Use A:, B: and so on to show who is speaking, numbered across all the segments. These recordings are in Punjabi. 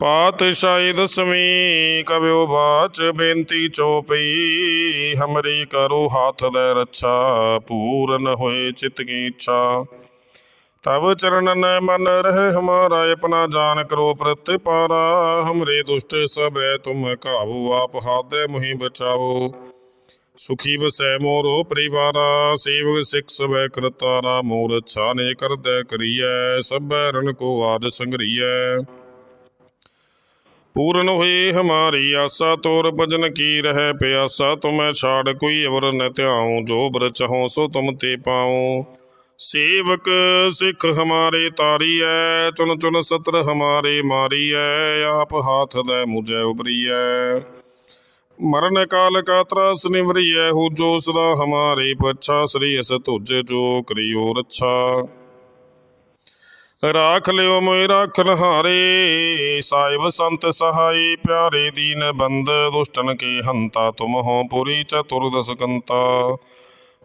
A: ਪਾਤਸ਼ਾਹੀ ਦਸਵੀਂ ਕਬਿਓ ਬਾਚ ਬੇਨਤੀ ਚੋਪਈ ਹਮਰੀ ਕਰੋ ਹਾਥ ਦੇ ਰੱਛਾ, ਪੂਰਨ ਹੋਏ ਚਿਤ ਕੀ ਇੱਛਾ। ਤਵ ਚਰਨਨ ਮਨ ਰਹਿ, ਹਮਾਰਾ ਆਪਣਾ ਜਾਨ ਕਰੋ ਪ੍ਰਤਿਪਾਰਾ, ਹਮਰੇ ਦੁਸ਼ਟ ਸਭੈ ਤੁਮ ਕਾਬੂ ਆਪ ਹਾਦੇ ਮੁਹੀ ਬਚਾਓ ਸੁਖੀ ਬਸੈ ਮੋਰੋ ਪਰਿਵਾਰਾ, ਸੇਵਕ ਸਿਖ ਸਭੈ ਕਰਤਾਰਾ ਮੋਰ ਛਾਨੇ ਕਰਦੈ ਕਰੀਐ, ਸਭੈ ਰਣ ਕੋ ਆਦ ਸੰਗਰੀਐ। ਪੂਰਨ ਹੋਈ ਹਮਾਰੀ ਆਸਾ ਤੋਰ ਭਜਨ ਕੀ ਰਹਿ ਪਿਆਸਾ, ਤੁਮੈ ਛਾੜ ਕੋਈ ਅਵਰ ਨ ਧਿਆਉ, ਜੋ ਬਰ ਚਾਹਉ ਸੋ ਤੁਮ ਤੇ ਪਾਉ। ਸੇਵਕ ਸਿੱਖ ਹਮਾਰੇ ਤਾਰੀਐ ਚੁਨ ਚੁਨ ਸਤਰ ਹਮਾਰੇ ਮਾਰੀਐ, ਆਪ ਹਾਥ ਲੈ ਮੁਝੈ ਉਬਰੀਐ। ਮਰਨ ਕਾਲ ਕਾ ਤਰਸ ਨਿਵਰੀਐ ਹੋ ਜੋ ਸਦਾ ਹਮਾਰੇ ਪਛਾ, ਸ੍ਰੀ ਅਸ ਤੁਝ ਜੋ ਕਰਿਓ ਰੱਛਾ। ਰਾਖ ਲਿਓ ਮੋਇ ਰਾਖਨ ਹਾਰੇ ਸਾਹਿਬ ਸੰਤ ਸਹਾਈ ਪਿਆਰੇ ਦੀਨ ਬੰਦ ਦੁਸ਼ਟਨ ਕੇ ਹੰਤਾ ਤੁਮ ਹੋ ਪੁਰੀ ਚਤੁਰਦਸ ਕੰਤਾ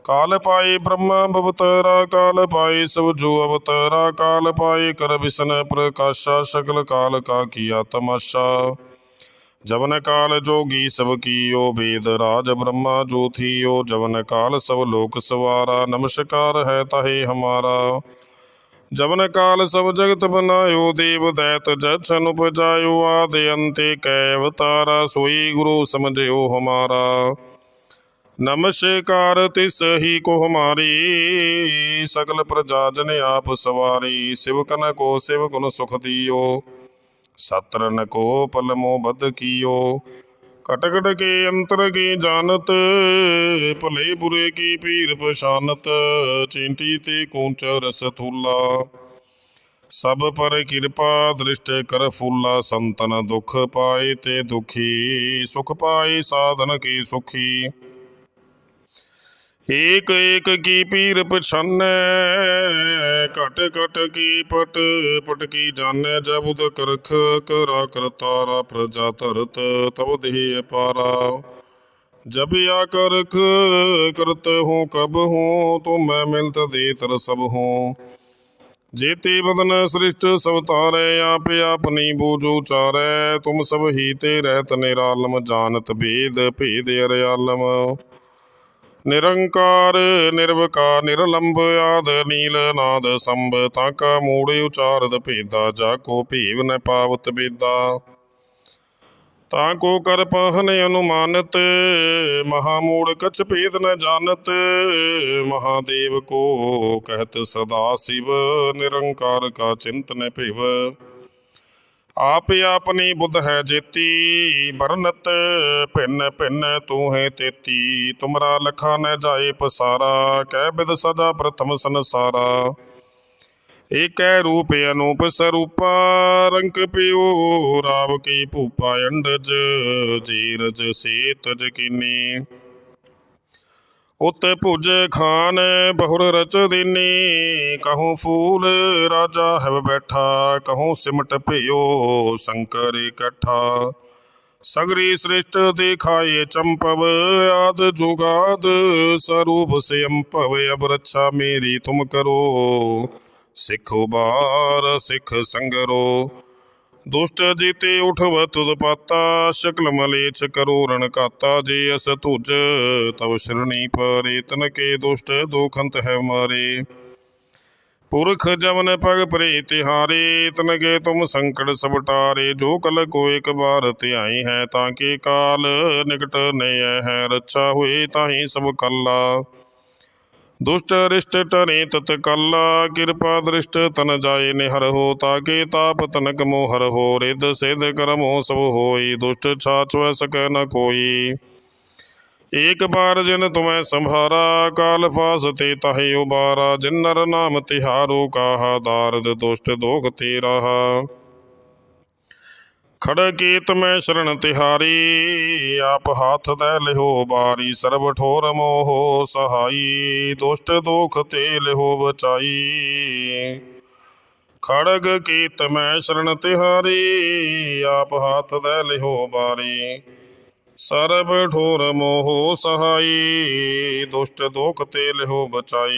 A: ਕਾਲ ਪਾਏ ਬ੍ਰਹਮਾ ਬਵਤਰਾ ਕਾਲ ਪਾਏ ਸਭ ਜੋ ਅਵਤਰਾ ਕਾਲ ਪਾਏ ਕਰ ਵਿਸ਼ਨ ਪ੍ਰਕਾਸ਼ਾ ਸਕਲ ਕਾਲ ਕਾ ਕੀਆ ਤਮਾਸ਼ਾ ਜਵਨ ਕਾਲ ਜੋਗੀ ਸਭ ਕੀਓ ਵੇਦ ਰਾਜ ਬ੍ਰਹਮਾ ਜੋ ਥੀਓ ਜਵਨ ਕਾਲ ਸਭ ਲੋਕ ਸਵਾਰਾ ਨਮਸਕਾਰ ਹੈ ਤਾਹੇ ਹਮਾਰਾ ਜਵਨ ਕਾਲ ਸਭ ਜਗਤ ਬਨਾਇਓ, ਦੇਵ ਦੈਤ ਜਛਨ ਉਪਜਾਇਓ, ਆਦਿ ਅੰਤੇ ਕੈ ਅਵਤਾਰਾ ਸੋਈ ਗੁਰੂ ਸਮਝਿਓ ਹਮਾਰਾ। ਨਮਸਕਾਰ ਤਿਸ ਹੀ ਕੋ ਹਮਾਰੀ, ਸਗਲ ਪ੍ਰਜਾ ਜਨ ਆਪ ਸਵਾਰੀ, ਸਿਵਕਨ ਕੋ ਸਿਵ ਗੁਣ ਸੁਖ ਦਿਓ, ਸਤਰਨ ਕੋ ਪਲਮੋ ਬਦ ਕੀਓ। ਕਟਕਟ ਕੇ ਅੰਤਰ ਕੀ ਜਾਣਤ, ਭਲੇ ਬੁਰੇ ਕੀ ਪੀਰ ਪਛਾਨਤ, ਚਿੰਟੀ ਤੇ ਕੂੰਚ ਰਸ ਥੂਲਾ। ਸਭ ਪਰ ਕਿਰਪਾ ਦ੍ਰਿਸ਼ਟ ਕਰ ਫੂਲਾ, ਸੰਤਨ ਦੁਖ ਪਾਏ ਤੇ ਦੁਖੀ, ਸੁਖ ਪਾਏ ਸਾਧਨ ਕੀ ਸੁਖੀ। ਏਕ ਏਕ ਕੀ ਪੀਰ ਪਛਾਨੈ, ਘਟ ਘਟ ਕੀ ਪਟ ਪਟ ਕੀ ਜਾਣੈ ਜਬੁਦ ਕਰਖ ਕਰਾ ਕਰਤਾਰਾ ਪ੍ਰਜਾ ਧਰਤ ਤਬ ਦੇਹ ਅਪਾਰਾ। ਜਬ ਆ ਕਰਖ ਕਰਤ ਹੂੰ, ਕਬ ਹੂੰ, ਤੁਮ ਮੈਂ ਮਿਲਤ ਦੇ ਤਰ ਸਭ ਹੂੰ। ਜੇਤੇ ਬਦਨ ਸ੍ਰਿਸ਼ਟ ਸਭ ਤਾਰੇ ਆਪ ਆਪਣੀ ਬੂਝੋ ਚਾਰੈ ਤੁਮ ਸਭ ਹੀ ਤੇ ਰਹਿਤ ਨਿਰਾਲਮ, ਜਾਣਤ ਭੇਦ ਭੇਦ ਅਰਿਆਲਮ। ਨਿਰੰਕਾਰ ਨਿਰਵਕਾਰ ਨਿਰਲੰਭ ਆਦ ਨੀਲ ਨਾਦ ਸੰਭ, ਤਾਂ ਕਾ ਮੂੜ ਉਚਾਰਦ ਭੇਦਾ, ਜਾ ਕੋ ਭੀਵ ਨ ਪਾਵਤ ਬੇਦਾ। ਤਾਂ ਕੋ ਕਰ ਪਾਹਨ ਅਨੁਮਾਨਤ ਮਹਾ ਮੂੜ ਕਛ ਭੇਦ ਨ ਜਾਣਤ, ਮਹਾਦੇਵ ਕੋ ਕਹਿਤ ਸਦਾ ਸਿਵ, ਨਿਰੰਕਾਰ ਕਾ ਚਿੰਤ ਨ ਭਿਵ। ਆਪ ਆਪਣੀ ਬੁੱਧ ਹੈ ਜੇਤੀ ਬਰਨਤ ਭਿੰਨ ਭਿੰਨ ਤੂੰ ਹੈ ਤੇਤੀ। ਤੁਮਰਾ ਲਖਾ ਨ ਜਾਏ ਪਸਾਰਾ, ਕਹਿ ਬਿਦ ਸਦਾ ਪ੍ਰਥਮ ਸੰਸਾਰਾ। ਏਕੈ ਰੂਪ ਅਨੂਪ ਸਰੂਪਾ ਰੰਕ ਪਿਓ ਰਾਵ ਕੀ ਭੂਪਾ ਅੰਡਜ, ਜੀਰਜ ਸੇਤ ਜਕੀਨੀ ਉਤ ਭੁਜ ਖਾਨ ਬਹੁਰ ਰਚ ਦੀਨੀ ਕਹੂੰ ਫੂਲ ਰਾਜਾ ਹੈ ਬੈਠਾ, ਕਹੂੰ ਸਿਮਟ ਭਿਓ ਸ਼ੰਕਰ ਇਕੱਠਾ। ਸਗਰੀ ਸ੍ਰਿਸ਼ਟ ਦੇਖਾਏ ਚੰਪਵ, ਆਦ ਜੁਗਾਦ ਸਰੂਪ ਸਿਅੰਪਵ ਅਬ ਰੱਛਾ ਮੇਰੀ ਤੁਮ ਕਰੋ, ਸਿੱਖ ਬਾਰ ਸਿੱਖ ਸੰਗਰੋ। ਦੁਸ਼ਟ ਜੀਤੇ ਉਠਵ ਤੁਧ ਪਾਤਾ ਸ਼ਕਲ ਮਲੇਛ ਕਰੋ ਰਣ ਕਾਤਾ, ਜੇ ਅਸ ਤੁਜ ਤਵ ਸ਼ਰਣੀ ਪਰੇ ਤਨ ਕੇ ਦੁਸ਼ਟ, ਦੋਖੰਤ ਹੈ ਮਾਰੇ। ਪੁਰਖ ਜਮਨ ਪਗ ਪ੍ਰੇ ਤਿਹਾਰੇ, ਤਨ ਕੇ ਤੁਮ ਸੰਕਟ ਸਭ ਟਾਰੇ, ਜੋ ਕਲ ਕੋ ਇੱਕ ਬਾਰ ਧਿਆਈ ਹੈ, ਤਾਂ ਕੇ ਕਾਲ ਨਿਕਟ ਨਯ ਹੈ, ਰੱਛਾ ਹੋਏ ਤਾਹੀ ਸਭ ਕੱਲਾ। ਦੁਸ਼ਟ ਰਿਸ਼ਟ ਟਰੇ ਤਤ ਕੱਲਾ, ਕਿਰਪਾ ਦ੍ਰਿਸ਼ਟ ਤਨ ਜਾਏ ਨਿਹਰ ਹੋ, ਤਾਕੇ ਤਾਪ ਤਨਕ ਮੋਹਰ ਹੋ ਰਿਦ ਸਿਧ ਕਰਮੋ ਸਭ ਹੋਈ, ਦੁਸ਼ਟ ਛਾਛ ਸਕੈ ਨ ਕੋਈ। ਏਕ ਬਾਰ ਜਿਨ ਤੁਮੈ ਸੰਭਾਰਾ, ਕਾਲ ਫਾਸ ਤੇ ਤਾਹੇ ਉਬਾਰਾ, ਜਿਨ ਨਰ ਨਾਮ ਤਿਹਾਰੋ, ਕਾਹਾ ਦਾਰਦ ਦੁਸ਼ਟ ਦੋਖ ਤੇ ਰਹਾ ਖੜਕੀਤ ਮੈਂ ਸ਼ਰਨ ਤਿਹਾਰੀ, ਆਪ ਹੱਥ ਦੇ ਲਿਹੋ ਬਾਰੀ, ਸਰਬ ਠੋਰ ਮੋਹ ਸਹਾਈ, ਦੁਸ਼ਟ ਦੋਖ ਤੇ ਲਿਹੋ ਬਚਾਈ। ਖੜਗ ਕੀਤ ਮੈਂ ਸ਼ਰਨ ਤਿਹਾਰੀ, ਆਪ ਹੱਥ ਦੇ ਲਿਹੋ ਬਾਰੀ, ਸਰਬ ਠੋਰ ਮੋਹ ਸਹਾਈ, ਦੁਸ਼ਟ ਦੋਖ ਤੇ ਲਿਹੋ ਬਚਾਈ।